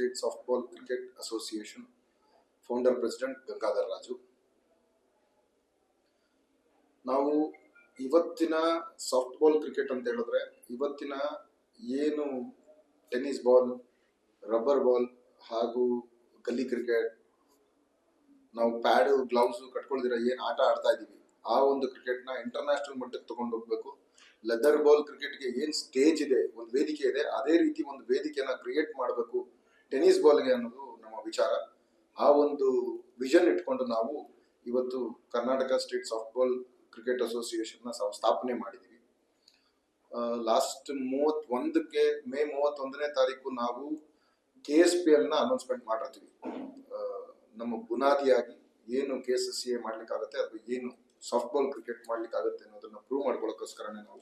State softball cricket association founder president Gangadhar Raju ನಾವು ಇವತ್ತಿನ softball cricket ಅಂತ ಹೇಳಿದ್ರೆ, ಇವತ್ತಿನ ಏನು ಟೆನ್ನಿಸ್ ಬಾಲ್ ರಬ್ಬರ್ ಬಾಲ್ ಹಾಗೂ ಗಲ್ಲಿ ಕ್ರಿಕೆಟ್ ನಾವು ಪ್ಯಾಡು ಗ್ಲೌಸ್ ಕಟ್ಕೊಳ್ದಿರ ಏನು ಆಟ ಆಡ್ತಾ ಇದ್ದೀವಿ ಆ ಒಂದು ಕ್ರಿಕೆಟ್ನ ಇಂಟರ್ನ್ಯಾಷನಲ್ ಮಟ್ಟಕ್ಕೆ ತಗೊಂಡು ಹೋಗ್ಬೇಕು. ಲೆದರ್ ಬಾಲ್ ಕ್ರಿಕೆಟ್ಗೆ ಏನು ಸ್ಟೇಜ್ ಇದೆ, ಒಂದು ವೇದಿಕೆ ಇದೆ, ಅದೇ ರೀತಿ ಒಂದು ವೇದಿಕೆನ ಕ್ರಿಯೇಟ್ ಮಾಡಬೇಕು. ಟೆನ್ನಿಸ್ ಬಾಲ್ಗೆ ಅನ್ನೋದು ನಮ್ಮ ವಿಚಾರ. ಆ ಒಂದು ವಿಷನ್ ಇಟ್ಕೊಂಡು ನಾವು ಇವತ್ತು ಕರ್ನಾಟಕ ಸ್ಟೇಟ್ ಸಾಫ್ಟ್ಬಾಲ್ ಕ್ರಿಕೆಟ್ ಅಸೋಸಿಯೇಷನ್ನ ಸ್ಥಾಪನೆ ಮಾಡಿದ್ದೀವಿ ಲಾಸ್ಟ್ ಮೂವತ್ತೊಂದಕ್ಕೆ ಮೇ ಮೂವತ್ತೊಂದನೇ ತಾರೀಕು ನಾವು ಕೆ ಎಸ್ ಪಿ ಎಲ್ನ ಅನೌನ್ಸ್ಮೆಂಟ್ ಮಾಡಿರ್ತೀವಿ. ನಮ್ಮ ಬುನಾದಿಯಾಗಿ ಏನು K S S C A ಮಾಡ್ಲಿಕ್ಕಾಗತ್ತೆ ಅದು ಏನು ಸಾಫ್ಟ್ಬಾಲ್ ಕ್ರಿಕೆಟ್ ಮಾಡ್ಲಿಕ್ಕಾಗತ್ತೆ ಅನ್ನೋದನ್ನ ಪ್ರೂವ್ ಮಾಡ್ಕೊಳ್ಳೋಕ್ಕೋಸ್ಕರನೇ ನಾವು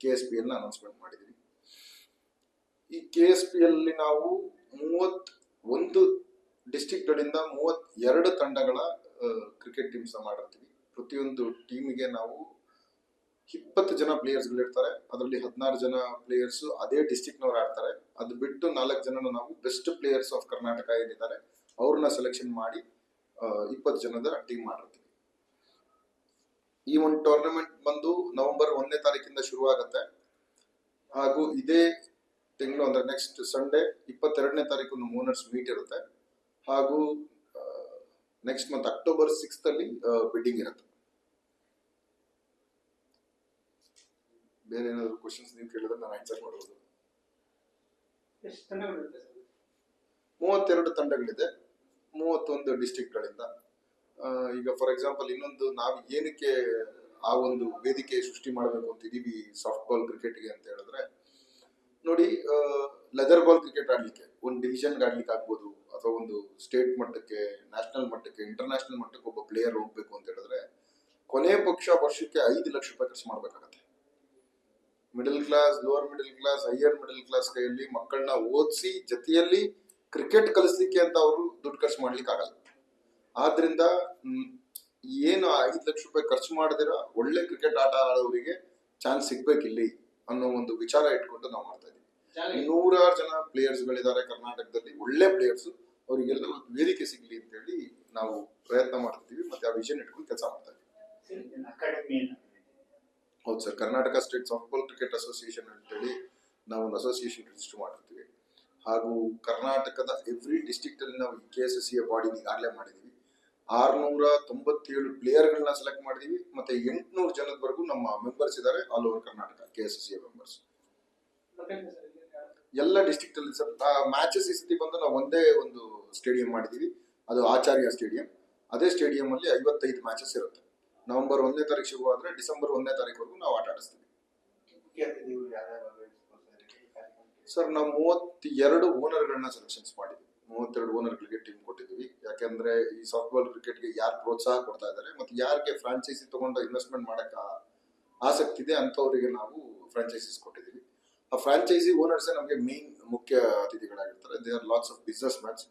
ಕೆ ಎಸ್ ಪಿ ಎಲ್ನ ಅನೌನ್ಸ್ಮೆಂಟ್ ಮಾಡಿದ್ದೀವಿ ಈ ಕೆ ಎಸ್ ಪಿ ಎಲ್ ನಾವು ಮೂವತ್ ಒಂದು ಡಿಸ್ಟಿಕ್ಗಳಿಂದ ಮೂವತ್ ಎರಡು ತಂಡಗಳ ಕ್ರಿಕೆಟ್ ಟೀಮ್ಸ್ ಮಾಡಿರ್ತೀವಿ. ಪ್ರತಿಯೊಂದು ಟೀಮಿಗೆ ನಾವು ಇಪ್ಪತ್ತು ಜನ ಪ್ಲೇಯರ್ಸ್ಗಳು ಇರ್ತಾರೆ. ಅದರಲ್ಲಿ ಹದಿನಾರು ಜನ ಪ್ಲೇಯರ್ಸ್ ಅದೇ ಡಿಸ್ಟಿಕ್ನವ್ರು ಆಡ್ತಾರೆ. ಅದು ಬಿಟ್ಟು ನಾಲ್ಕು ಜನ ನಾವು ಬೆಸ್ಟ್ ಪ್ಲೇಯರ್ಸ್ ಆಫ್ ಕರ್ನಾಟಕ ಏನಿದ್ದಾರೆ, ಅವ್ರನ್ನ ಸೆಲೆಕ್ಷನ್ ಮಾಡಿ ಇಪ್ಪತ್ತು ಜನದ ಟೀಮ್ ಮಾಡಿರ್ತೀವಿ. ಈ ಒಂದು ಟೂರ್ನಮೆಂಟ್ ಬಂದು ನವೆಂಬರ್ ಒಂದನೇ ತಾರೀಕಿಂದ ಶುರು ಆಗುತ್ತೆ ಹಾಗೂ ಇದೇ ತಿಂಗಳು ಅಂದರೆ ನೆಕ್ಸ್ಟ್ ಸಂಡೇ ಇಪ್ಪತ್ತೆರಡನೇ ತಾರೀಕು ಓನರ್ಸ್ ಮೀಟ್ ಇರುತ್ತೆ. ಹಾಗೂ ನೆಕ್ಸ್ಟ್ ಮಂತ್ ಅಕ್ಟೋಬರ್ ಸಿಕ್ಸ್ತ್ ಅಲ್ಲಿ ಬಿಡ್ಡಿಂಗ್ ಇರುತ್ತೆ. ಬೇರೆ ಏನಾದರೂ ಕ್ವಶನ್ಸ್ ನೀವು ಕೇಳಿದ್ರೆ ನಾನು ಆನ್ಸರ್ ಮಾಡ್ಬೋದು. ಮೂವತ್ತೆರಡು ತಂಡಗಳಿದೆ. ಮೂವತ್ತೊಂದು ಡಿಸ್ಟಿಕ್ಗಳಿಂದ ಈಗ ಫಾರ್ ಎಕ್ಸಾಂಪಲ್ ಇನ್ನೊಂದು ನಾವು ಏನಕ್ಕೆ ಆ ಒಂದು ವೇದಿಕೆ ಸೃಷ್ಟಿ ಮಾಡಬೇಕು ಅಂತ ಇದೀವಿ ಸಾಫ್ಟ್ಬಾಲ್ ಕ್ರಿಕೆಟ್ಗೆ ಅಂತ ಹೇಳಿದ್ರೆ ನೋಡಿ ಲೆದರ್ ಬಾಲ್ ಕ್ರಿಕೆಟ್ ಆಡ್ಲಿಕ್ಕೆ, ಒಂದು ಡಿವಿಷನ್ಗೆ ಆಡ್ಲಿಕ್ಕೆ ಆಗ್ಬೋದು, ಅಥವಾ ಒಂದು ಸ್ಟೇಟ್ ಮಟ್ಟಕ್ಕೆ ನ್ಯಾಷನಲ್ ಮಟ್ಟಕ್ಕೆ ಇಂಟರ್ನ್ಯಾಷನಲ್ ಮಟ್ಟಕ್ಕೆ ಒಬ್ಬ ಪ್ಲೇಯರ್ ಹೋಗ್ಬೇಕು ಅಂತ ಹೇಳಿದ್ರೆ, ಕೊನೆ ಪಕ್ಷ ವರ್ಷಕ್ಕೆ ಐದು ಲಕ್ಷ ರೂಪಾಯಿ ಖರ್ಚು ಮಾಡ್ಬೇಕಾಗತ್ತೆ. Middle class lower middle class higher middle class ಕೈಯಲ್ಲಿ ಮಕ್ಕಳನ್ನ ಓದಿಸಿ, ಜೊತೆಯಲ್ಲಿ ಕ್ರಿಕೆಟ್ ಕಲಿಸ್ಲಿಕ್ಕೆ ಅಂತ ಅವರು ದುಡ್ಡು ಖರ್ಚು ಮಾಡ್ಲಿಕ್ಕೆ ಆಗಲ್ಲ. ಆದ್ರಿಂದ ಏನು ಐದು ಲಕ್ಷ ರೂಪಾಯಿ ಖರ್ಚು ಮಾಡಿದಿರ ಒಳ್ಳೆ ಕ್ರಿಕೆಟ್ ಆಟ ಆಡೋರಿಗೆ ಚಾನ್ಸ್ ಸಿಗ್ಬೇಕಿಲ್ಲಿ ಅನ್ನೋ ಒಂದು ವಿಚಾರ ಇಟ್ಕೊಂಡು ನಾವು ಮಾಡ್ತಾ ಇದ್ದೀವಿ. ನೂರಾರು ಜನ ಪ್ಲೇಯರ್ಸ್ ಗಳಿದ್ದಾರೆ ಕರ್ನಾಟಕದಲ್ಲಿ. ಒಳ್ಳೆ ಪ್ಲೇಯರ್ಸ್ ಅವರಿಗೆಲ್ಲ ಒಂದು ವೇದಿಕೆ ಸಿಗಲಿ ಅಂತ ಹೇಳಿ ನಾವು ಪ್ರಯತ್ನ ಮಾಡ್ತಿದ್ದೀವಿ. ಮತ್ತೆ ಆ ವಿಷನ್ ಇಟ್ಕೊಂಡು ಕೆಲಸ ಮಾಡ್ತಾ ಇದ್ದೀವಿ. ಹೌದು sir. Karnataka state softball cricket association ಅಂತೇಳಿ ನಾವು ಒಂದು ಅಸೋಸಿಯೇಷನ್ ರಿಜಿಸ್ಟರ್ ಮಾಡಿರ್ತೀವಿ ಹಾಗೂ ಕರ್ನಾಟಕದ ಎವ್ರಿ ಡಿಸ್ಟಿಕ್ಟ್ ಅಲ್ಲಿ ನಾವು K S S C body ಈಗಾಗಲೇ ಮಾಡಿದೀವಿ ಆರ್ನೂರ ತೊಂಬತ್ತೇಳು ಪ್ಲೇಯರ್ಗಳನ್ನ ಸೆಲೆಕ್ಟ್ ಮಾಡಿದೀವಿ ಮತ್ತೆ ಎಂಟುನೂರು ಜನದವರೆಗೂ ನಮ್ಮ ಮೆಂಬರ್ಸ್ ಇದ್ದಾರೆ. All over Karnataka K S S C members location sir ಇಲ್ಲಿ ಯಾವ್ದು? ಎಲ್ಲ ಡಿಸ್ಟಿಕ್ ಅಲ್ಲಿ ಸರ್ ಮ್ಯಾಚಸ್ ಈ ಸತಿ ಬಂದು ನಾವು ಒಂದೇ ಒಂದು ಸ್ಟೇಡಿಯಂ ಮಾಡಿದೀವಿ ಅದು ಆಚಾರ್ಯ ಸ್ಟೇಡಿಯಂ ಅದೇ ಸ್ಟೇಡಿಯಂ ಅಲ್ಲಿ ಐವತ್ತೈದು ಮ್ಯಾಚಸ್ ಇರುತ್ತೆ. ನವೆಂಬರ್ ಒಂದನೇ ತಾರೀಕು ಶುರು ಆದ್ರೆ ಡಿಸೆಂಬರ್ ಒಂದನೇ ತಾರೀಕುವರೆಗೂ ನಾವು ಆಟ ಆಡಿಸ್ತೀವಿ. ಸರ್? ನಾವು ಮೂವತ್ತೆರಡು ಓನರ್ಗಳನ್ನ ಸೆಲೆಕ್ಷನ್ಸ್ ಮಾಡಿದ್ವಿ. ಮೂವತ್ತೆರಡು ಓನರ್ಗಳಿಗೆ ಟೀಮ್ ಕೊಟ್ಟಿದ್ವಿ. ಯಾಕೆಂದ್ರೆ ಈ ಸಾಫ್ಟ್ಬಾಲ್ ಕ್ರಿಕೆಟ್ಗೆ ಯಾರು ಪ್ರೋತ್ಸಾಹ ಕೊಡ್ತಾ ಇದ್ದಾರೆ ಮತ್ತೆ ಯಾರಿಗೆ ಫ್ರಾಂಚೈಸಿ ತಗೊಂಡು ಇನ್ವೆಸ್ಟ್ಮೆಂಟ್ ಮಾಡೋಕ್ಕೆ ಆಸಕ್ತಿ ಇದೆ ಅಂಥವರಿಗೆ ನಾವು ಫ್ರಾಂಚೈಸಿಸ್ ಕೊಟ್ಟಿದ್ದೀವಿ. ಆ ಫ್ರಾಂಚೈಸಿ ಓನರ್ಸೇ ನಮಗೆ ಮೇನ್ ಮುಖ್ಯ ಅತಿಥಿಗಳಾಗಿರ್ತಾರೆ. They are lots of business mans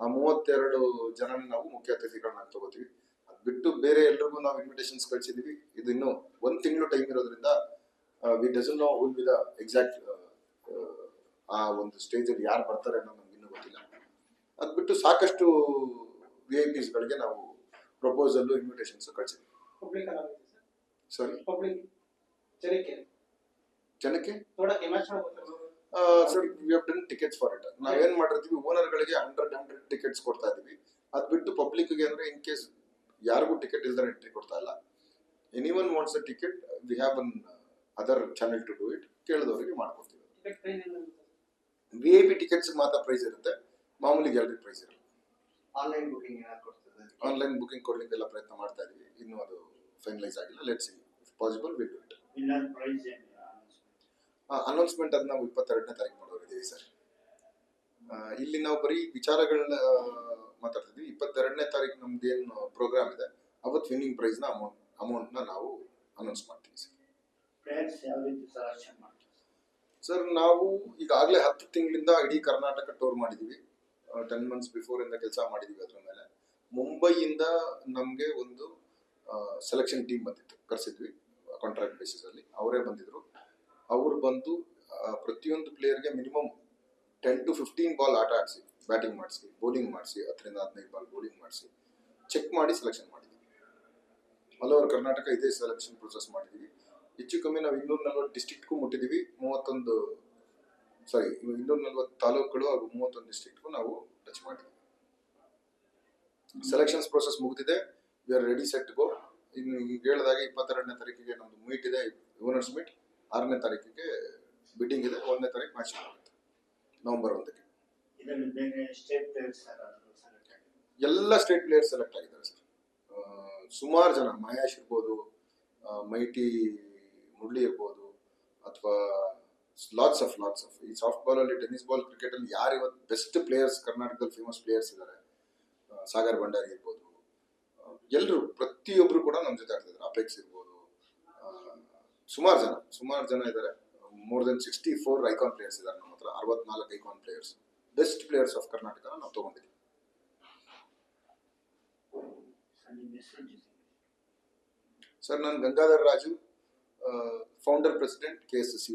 ಆ ಮೂವತ್ತೆರಡು ಜನ ನಾವು ಮುಖ್ಯ ಅತಿಥಿಗಳನ್ನ ತಗೋತೀವಿ. ಅದು ಬಿಟ್ಟು ಬೇರೆ ಎಲ್ರಿಗೂ ನಾವು ಇನ್ವಿಟೇಷನ್ಸ್ ಕಳಿಸಿದೀವಿ. ಇದು ಇನ್ನು ಒಂದ್ ತಿಂಗಳು ಟೈಮ್ ಇರೋದ್ರಿಂದ we doesn't know will be the exact ಆ ಒಂದು ಸ್ಟೇಜ್ ಅಲ್ಲಿ ಯಾರು ಬರ್ತಾರೆ ಅನ್ನೋದು ನಮ್ಗೆ ಇನ್ನೂ ಗೊತ್ತಿಲ್ಲ. ಅದ್ ಬಿಟ್ಟು ಸಾಕಷ್ಟು ವಿ ಐ ಪಿಸ್ ಗಳಿಗೆ ನಾವು ಪ್ರಪೋಸಲ್ ಇನ್ವಿಟೇಷನ್ಸ್ ಕಳ್ಸಿದ್ವಿ. ಸರ್? ಜನಕ್ಕೆ? Sir we have done tickets for it ನಾವೇನ್ ಮಾಡಿರ್ತೀವಿ ಓನರ್ಗಳಿಗೆ ಹಂಡ್ರೆಡ್ ಹಂಡ್ರೆಡ್ ಟಿಕೆಟ್ಸ್ ಕೊಡ್ತಾ ಇದೀವಿ ಅದ್ ಬಿಟ್ಟು ಪಬ್ಲಿಕ್ಗೆ ಅಂದ್ರೆ ಇನ್ ಕೇಸ್ ಯಾರಿಗೂ ಟಿಕೆಟ್ ಇಲ್ದರೆ ಎಂಟ್ರಿ ಕೊಡ್ತಾ ಇಲ್ಲ. Anyone wants a ticket we have another channel to do it ಕೇಳಿದವರಿಗೆ ಮಾಡ್ಕೊಡ್ತೀವಿ. ವಿ ಐ ಪಿ ಟಿಕೆಟ್ಸ್ ಮಾತ್ರ ಪ್ರೈಸ್ ಇರುತ್ತೆ. ಮಾಮೂಲಿ ಗ್ಯಾಲರಿ ಪ್ರೈಸ್ ಇರಲ್ಲ. ಆನ್ಲೈನ್ ಬುಕಿಂಗ್ ಆನ್ಲೈನ್ ಬುಕಿಂಗ್ ಕೊಡ್ಲಿಕ್ಕೆ ಎಲ್ಲ ಪ್ರಯತ್ನ ಮಾಡ್ತಾ ಇದೀವಿ ಇನ್ನೂ ಅದು ಫೈನಲೈಸ್ ಆಗಿಲ್ಲ. Let's see possible will do it price ಏನು ಅನೌನ್ಸ್ಮೆಂಟ್ ಅದು ನಾವು ಇಪ್ಪತ್ತೆರಡನೇ ತಾರೀಕು ಮಾಡೋರಿದ್ದೀವಿ ಸರ್. ಇಲ್ಲಿ ನಾವು ಬರೀ ವಿಚಾರಗಳನ್ನ ಮಾತಾಡ್ತಿದ್ವಿ. ಇಪ್ಪತ್ತೆರಡನೇ ತಾರೀಕು ನಮ್ದು ಏನು ಪ್ರೋಗ್ರಾಮ್ ಇದೆ ಅವತ್ತು ವಿನ್ನಿಂಗ್ ಪ್ರೈಸ್ನ ಅಮೌಂಟ್ ಅಮೌಂಟ್ನ ನಾವು ಅನೌನ್ಸ್ ಮಾಡ್ತೀವಿ ಸರ್. ಸರ್ ನಾವು ಈಗಾಗಲೇ ಹತ್ತು ತಿಂಗಳಿಂದ ಇಡೀ ಕರ್ನಾಟಕ ಟೂರ್ ಮಾಡಿದೀವಿ. ಟೆನ್ ಮಂತ್ಸ್ ಬಿಫೋರ್ ಇಂದ ಕೆಲಸ ಮಾಡಿದೀವಿ ಅದ್ರ ಮೇಲೆ. ಮುಂಬೈಯಿಂದ ನಮಗೆ ಒಂದು ಸೆಲೆಕ್ಷನ್ ಟೀಮ್ ಬಂದಿತ್ತು ಕರೆಸಿದ್ವಿ ಕಾಂಟ್ರಾಕ್ಟ್ ಬೇಸಿಸ್ ಅಲ್ಲಿ. ಅವರೇ ಬಂದಿದ್ರು. ಅವ್ರು ಬಂದು ಪ್ರತಿಯೊಂದು ಪ್ಲೇಯರ್ಗೆ minimum ten to fifteen ball ಆಟ ಆಡಿಸಿ ಬ್ಯಾಟಿಂಗ್ ಮಾಡಿಸಿ ಬೌಲಿಂಗ್ ಮಾಡಿಸಿ, ಹತ್ತರಿಂದ ಹದಿನೈದು ಬಾಲ್ ಬೌಲಿಂಗ್ ಮಾಡಿಸಿ ಚೆಕ್ ಮಾಡಿ ಸೆಲೆಕ್ಷನ್ ಮಾಡಿದ್ವಿ. ಹಲವಾರು ಕರ್ನಾಟಕ ಇದೇ ಸೆಲೆಕ್ಷನ್ ಪ್ರೊಸೆಸ್ ಮಾಡಿದ್ದೀವಿ ಹೆಚ್ಚು ಕಮ್ಮಿ ನಾವು ಇನ್ನೂರ ನಲ್ವತ್ತು ಡಿಸ್ಟಿಕ್ಗೂ ಮುಟ್ಟಿದ್ದೀವಿ ಮೂವತ್ತೊಂದು ಸಾರಿ ಇನ್ನೂರ ನಲ್ವತ್ತು ತಾಲೂಕುಗಳು ಹಾಗೂ ಮೂವತ್ತೊಂದು ಡಿಸ್ಟಿಕ್ಗೂ ನಾವು ಟಚ್ ಮಾಡಿದ್ದೀವಿ ಸೆಲೆಕ್ಷನ್ಸ್ ಪ್ರೊಸೆಸ್ ಮುಗಿದಿದೆ. We are ready set go ಇನ್ನು ಹೇಳಿದಾಗ ಹೇಳಿದಾಗೆ ಇಪ್ಪತ್ತೆರಡನೇ ತಾರೀಕಿಗೆ ನಮ್ಮದು ಮೀಟ್ ಇದೆ ಓನರ್ಸ್ ಮೀಟ್ ಆರನೇ ತಾರೀಕಿಗೆ ಬಿಡ್ಡಿಂಗ್ ಇದೆ ಒಂದನೇ ತಾರೀಕು ಮ್ಯಾಚ್ ಆಗುತ್ತೆ. ನವೆಂಬರ್ ಒಂದಕ್ಕೆ. ಎಲ್ಲ ಸ್ಟೇಟ್ ಪ್ಲೇಯರ್ಸ್ ಸೆಲೆಕ್ಟ್ ಆಗಿದ್ದಾರೆ ಸರ್. ಸುಮಾರು ಜನ ಮಹೇಶ್ ಇರ್ಬೋದು ಮೈಟಿ ಮುರಳಿ ಇರ್ಬೋದು ಅಥವಾ ಲಾಟ್ಸ್ ಆಫ್ ಲಾಟ್ಸ್ ಆಫ್ ಈ ಸಾಫ್ಟ್ ಬಾಲ್ ಅಲ್ಲಿ ಟೆನ್ನಿಸ್ ಬಾಲ್ ಕ್ರಿಕೆಟ್ ಅಲ್ಲಿ ಯಾರು ಇವತ್ತು ಬೆಸ್ಟ್ ಪ್ಲೇಯರ್ಸ್ ಕರ್ನಾಟಕದಲ್ಲಿ ಫೇಮಸ್ ಪ್ಲೇಯರ್ಸ್ ಇದ್ದಾರೆ ಸಾಗರ್ ಭಂಡಾರಿ ಇರ್ಬೋದು. ಎಲ್ಲರೂ ಪ್ರತಿಯೊಬ್ಬರು ಕೂಡ ನಮ್ಮ ಜೊತೆ ಆಗ್ತಿದ್ದಾರೆ ಅಪೆಕ್ಸ್ ಇರ್ಬೋದು ಸುಮಾರು ಜನ ಸುಮಾರು ಜನ ಇದ್ದಾರೆ more than sixty four icon players ಇದ್ದಾರೆ ನಮ್ಮ ಹತ್ರ. ಅರವತ್ನಾಲ್ಕು icon players best players of Karnataka ನಾವು ತಗೊಂಡಿದ್ದೀವಿ ಸರ್ ನಾನು Gangadhar Raju founder president K S C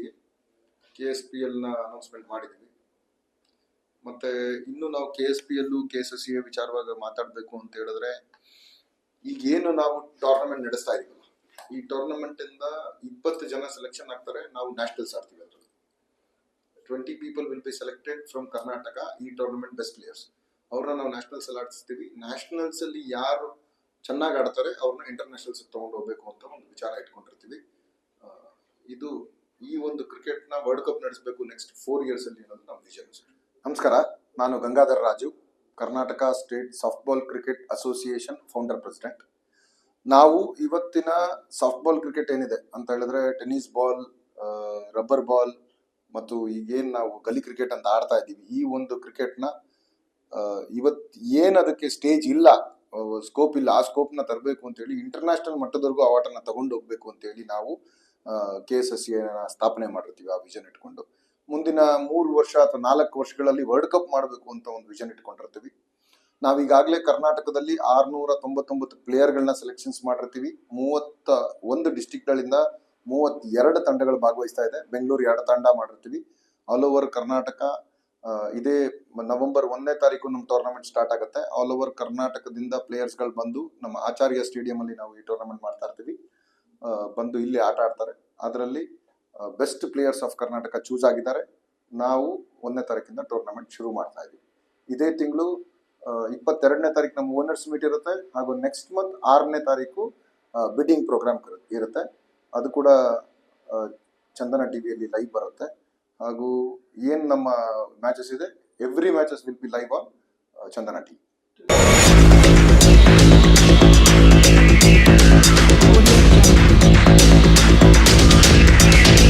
K S P ಎಲ್ನ announcement ಮಾಡಿದ್ದೀವಿ ಮತ್ತೆ ಇನ್ನು ನಾವು ಕೆ ಎಸ್ ಪಿ ಎಲ್ಲು ಕೆ ಎಸ್ ಸಿ ವಿಚಾರವಾಗಿ ಮಾತಾಡಬೇಕು ಅಂತ ಹೇಳಿದ್ರೆ ಈಗೇನು ನಾವು ಟೂರ್ನಮೆಂಟ್ ನಡೆಸ್ತಾ ಇದೀವಲ್ಲ ಈ ಟೂರ್ನಮೆಂಟ್ ಇಂದ ಇಪ್ಪತ್ತು ಜನ ಸೆಲೆಕ್ಷನ್ ಆಗ್ತಾರೆ. ನಾವು ನ್ಯಾಷನಲ್ಸ್ ಆಡ್ತೀವಿ ಅದರಲ್ಲಿ. Twenty people will be selected from Karnataka ಈ ಟೂರ್ನಮೆಂಟ್ ಬೆಸ್ಟ್ ಪ್ಲೇಯರ್ಸ್ ಅವ್ರನ್ನ ನಾವು ನ್ಯಾಷನಲ್ಸ್ ಅಲ್ಲಿ ಆಡಿಸ್ತೀವಿ. ನ್ಯಾಷನಲ್ಸ್ ಅಲ್ಲಿ ಯಾರು ಚೆನ್ನಾಗಿ ಆಡ್ತಾರೆ, ಅವ್ರನ್ನ ಇಂಟರ್ನ್ಯಾಷನಲ್ಸ್ ತಗೊಂಡು ಹೋಗ್ಬೇಕು ಅಂತ ಒಂದು ವಿಚಾರ ಇಟ್ಕೊಂಡಿರ್ತೀವಿ. ಇದು ಈ ಒಂದು ಕ್ರಿಕೆಟ್ನ ವರ್ಲ್ಡ್ ಕಪ್ ನಡೆಸಬೇಕು ನೆಕ್ಸ್ಟ್ ಫೋರ್ ಇಯರ್ಸ್ ಅಲ್ಲಿ ಅನ್ನೋದು ನಮ್ಮ ವಿಷನ್ ನಮಸ್ಕಾರ, ನಾನು Gangadhar Raju Karnataka state softball cricket association founder president ನಾವು ಇವತ್ತಿನ ಸಾಫ್ಟ್ ಬಾಲ್ ಕ್ರಿಕೆಟ್ ಏನಿದೆ ಅಂತ ಹೇಳಿದ್ರೆ ಟೆನ್ನಿಸ್ ಬಾಲ್ ರಬ್ಬರ್ ಬಾಲ್ ಮತ್ತು ಈಗೇನು ನಾವು ಗಲಿ ಕ್ರಿಕೆಟ್ ಅಂತ ಆಡ್ತಾ ಇದ್ದೀವಿ. ಈ ಒಂದು ಕ್ರಿಕೆಟ್ನ ಇವತ್ ಏನು ಅದಕ್ಕೆ ಸ್ಟೇಜ್ ಇಲ್ಲ ಸ್ಕೋಪ್ ಇಲ್ಲ, ಆ ಸ್ಕೋಪ್ನ ತರಬೇಕು ಅಂತೇಳಿ ಇಂಟರ್ನ್ಯಾಷನಲ್ ಮಟ್ಟದವರೆಗೂ ಆ ಆಟನ ತಗೊಂಡು ಹೋಗ್ಬೇಕು ಅಂತೇಳಿ ನಾವು ಕೆ ಎಸ್ ಎಸ್ ಸ್ಥಾಪನೆ ಮಾಡಿರ್ತೀವಿ ಆ ವಿಷನ್ ಇಟ್ಕೊಂಡು. ಮುಂದಿನ ಮೂರು ವರ್ಷ ಅಥವಾ ನಾಲ್ಕು ವರ್ಷಗಳಲ್ಲಿ ವರ್ಲ್ಡ್ ಕಪ್ ಮಾಡಬೇಕು ಅಂತ ಒಂದು ವಿಷನ್ ಇಟ್ಕೊಂಡಿರ್ತೀವಿ. ನಾವೀಗಾಗಲೇ ಕರ್ನಾಟಕದಲ್ಲಿ ಆರ್ನೂರ ತೊಂಬತ್ತೊಂಬತ್ತು ಪ್ಲೇಯರ್ಗಳನ್ನ ಸೆಲೆಕ್ಷನ್ಸ್ ಮಾಡಿರ್ತೀವಿ. ಮೂವತ್ತ ಒಂದು ಡಿಸ್ಟಿಕ್ಗಳಿಂದ ಮೂವತ್ತೆರಡು ತಂಡಗಳು ಭಾಗವಹಿಸ್ತಾ ಇದೆ. ಬೆಂಗಳೂರು ಎರಡು ತಂಡ ಮಾಡಿರ್ತೀವಿ. ಆಲ್ ಓವರ್ ಕರ್ನಾಟಕ ಇದೇ ನವೆಂಬರ್ ಒಂದನೇ ತಾರೀಕು ನಮ್ಮ ಟೂರ್ನಮೆಂಟ್ ಸ್ಟಾರ್ಟ್ ಆಗುತ್ತೆ. ಆಲ್ ಓವರ್ ಕರ್ನಾಟಕದಿಂದ ಪ್ಲೇಯರ್ಸ್ಗಳು ಬಂದು ನಮ್ಮ ಆಚಾರ್ಯ ಸ್ಟೇಡಿಯಂ ಅಲ್ಲಿ ನಾವು ಈ ಟೂರ್ನಮೆಂಟ್ ಮಾಡ್ತಾ ಇರ್ತೀವಿ. ಬಂದು ಇಲ್ಲಿ ಆಟ ಆಡ್ತಾರೆ. ಅದರಲ್ಲಿ best players of Karnataka choose ಆಗಿದ್ದಾರೆ. ನಾವು ಒಂದನೇ ತಾರೀಕಿಂದ ಟೂರ್ನಮೆಂಟ್ ಶುರು ಮಾಡ್ತಾ ಇದ್ದೀವಿ ಇದೇ ತಿಂಗಳು ಇಪ್ಪತ್ತೆರಡನೇ ತಾರೀಕು ನಮ್ಮ ಓನರ್ಸ್ ಮೀಟ್ ಇರುತ್ತೆ ಹಾಗೂ ನೆಕ್ಸ್ಟ್ ಮಂತ್ ಆರನೇ ತಾರೀಕು ಬಿಡ್ಡಿಂಗ್ ಪ್ರೋಗ್ರಾಮ್ ಇರುತ್ತೆ. ಅದು ಕೂಡ ಚಂದನ ಟಿ ವಿಯಲ್ಲಿ ಲೈವ್ ಬರುತ್ತೆ. ಹಾಗೂ ಏನ್ ನಮ್ಮ ಮ್ಯಾಚಸ್ ಇದೆ every matches will be live on Chandana TV